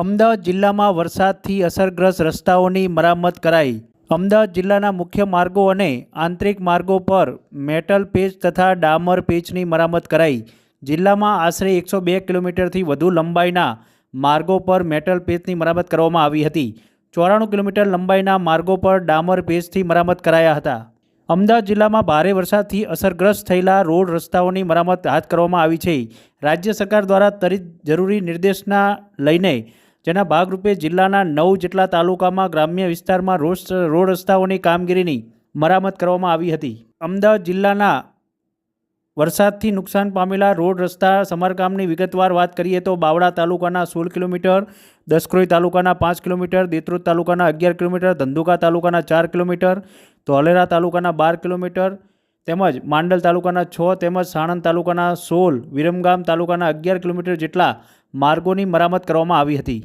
અમદાવાદ જિલ્લામાં વરસાદથી અસરગ્રસ્ત રસ્તાઓની મરામત કરાઈ. અમદાવાદ જિલ્લાના મુખ્ય માર્ગો અને આંતરિક માર્ગો પર મેટલ પેચ તથા ડામર પેચની મરામત કરાઈ. જિલ્લામાં આશરે એકસો બે કિલોમીટરથી વધુ લંબાઈના માર્ગો પર મેટલ પેચની મરામત કરવામાં આવી હતી. ચોરાણું કિલોમીટર લંબાઈના માર્ગો પર ડામર પેચથી મરામત કરાયા હતા. અમદાવાદ જિલ્લામાં ભારે વરસાદથી અસરગ્રસ્ત થયેલા રોડ રસ્તાઓની મરામત હાથ કરવામાં આવી છે. રાજ્ય સરકાર દ્વારા ત્વરિત જરૂરી નિર્દેશના લઈને જેના ભાગરૂપે જિલ્લાના નવ જેટલા તાલુકામાં ગ્રામ્ય વિસ્તારમાં રોડ રોડ રસ્તાઓની કામગીરીની મરામત કરવામાં આવી હતી. અમદાવાદ જિલ્લાના વરસાદથી નુકસાન પામેલા રોડ રસ્તા સમારકામની વિગતવાર વાત કરીએ તો બાવળા તાલુકાના સોળ કિલોમીટર, દસક્રોઈ તાલુકાના પાંચ કિલોમીટર, દેત્રોદ તાલુકાના અગિયાર કિલોમીટર, ધંધુકા તાલુકાના ચાર કિલોમીટર, ધોલેરા તાલુકાના બાર કિલોમીટર તેમજ માંડલ તાલુકાના છ તેમજ સાણંદ તાલુકાના સોળ, વિરમગામ તાલુકાના અગિયાર કિલોમીટર જેટલા માર્ગોની મરામત કરવામાં આવી હતી.